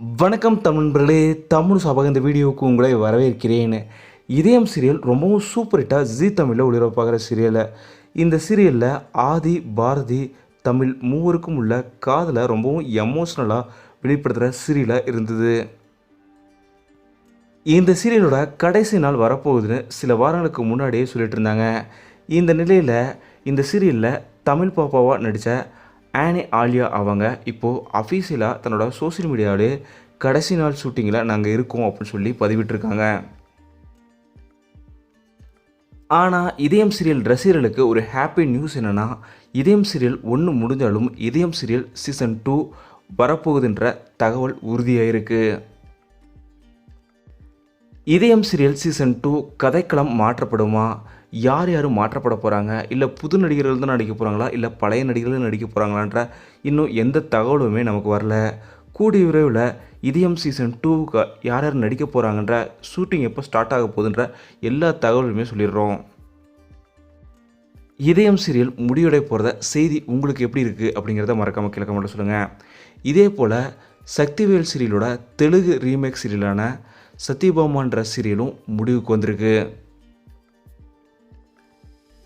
வணக்கம் தமிழ்நண்பர்களே தமிழ் சபக இந்த வீடியோவுக்கு உங்களை வரவேற்கிறேன். இதயம் சீரியல் ரொம்பவும் சூப்பர் ஹிட்டாக ஜி தமிழில் ஒளிபரப்பாகிற சீரியலை. இந்த சீரியலில் ஆதி பாரதி தமிழ் மூவருக்கும் உள்ள காதலை ரொம்பவும் எமோஷ்னலாக வெளிப்படுத்துகிற சீரியலாக இருந்தது. இந்த சீரியலோட கடைசி நாள் வரப்போகுதுன்னு சில வாரங்களுக்கு முன்னாடியே சொல்லிட்டு இருந்தாங்க. இந்த நிலையில் இந்த சீரியலில் தமிழ் பாப்பாவாக நடித்த ஆனி ஆலியா அவங்க இப்போது அஃபீஷியலாக தன்னோட சோஷியல் மீடியாவிலே கடைசி நாள் ஷூட்டிங்கில் நாங்கள் இருக்கோம் அப்படின்னு சொல்லி பதிவிட்டிருக்காங்க. ஆனால் இதயம் சீரியல் ரசிகர்களுக்கு ஒரு ஹாப்பி நியூஸ் என்னென்னா இதயம் சீரியல் ஒன்று முடிஞ்சாலும் இதயம் சீரியல் சீசன் டூ வரப்போகுதுன்ற தகவல் உறுதியாயிருக்கு. இதயம் சீரியல் சீசன் டூ கதைக்களம் மாற்றப்படுமா? யார் யார் மாற்றப்பட போகிறாங்க இல்லை புது நடிகர்கள் தான் நடிக்க போகிறாங்களா இல்லை பழைய நடிகர்கள் நடிக்க போகிறாங்களான்ற இன்னும் எந்த தகவலுமே நமக்கு வரல. கூடிய விரைவில் இதயம் சீசன் டூவுக்கு யார் யார் நடிக்க போகிறாங்கன்ற ஷூட்டிங் எப்போ ஸ்டார்ட் ஆக போகுதுன்ற எல்லா தகவலுமே சொல்லிடுறோம். இதயம் சீரியல் முடிவடை போகிறத செய்தி உங்களுக்கு எப்படி இருக்குது அப்படிங்கிறத மறக்காமல் கிழக்க மட்டும் சொல்லுங்கள் இதே போல் சக்திவேல் சீரியலோட தெலுங்கு ரீமேக் சீரியலான சத்யபாமான்ற சீரியலும் முடிவுக்கு வந்திருக்கு.